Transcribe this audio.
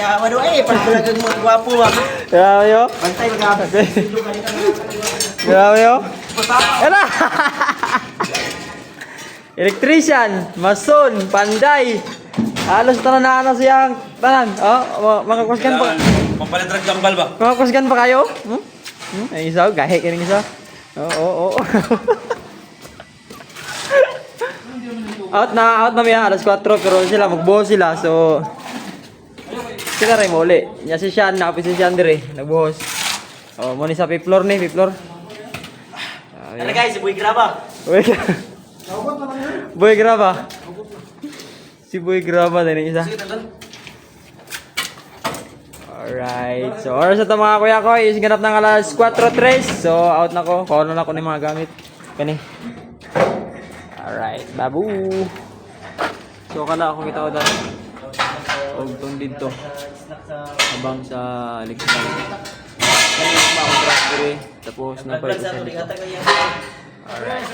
yaman mo eh. Pag talagang mga gwapo ah. Grabe yo. Bantay mag Grabe yo. Ano? Electrician, mason, panday. Halos tanan na ano siyang tanan. Oh, mga kusgan pa. Pampalit rag gambal ba? Mga kusgan pa kayo? Hmm? Hmm? Ay isa, gahe kining isa. Oo, oo, oo. out na, out na miya, alas 4 pero sila magbuhos sila so sila rin mo uli. Nya si Sean, nakapit si Sean dire, nagbuhos. Oh, mo ni sa fifth floor ni, fifth floor. Ano guys, Boy Graba. Boy, Boy Graba. Si Boy Graba din yung isa. Alright. So, oras na ito mga kuya ko is ganap ng alas 4.3. So, out na ko. Kuha na ko ng mga gamit. Kani. Alright. Babu. So, kala ako kita ko dahil tugtong dito. Habang sa electric kanyang makontrak ko eh tapos na pa ito sa dito. Alright.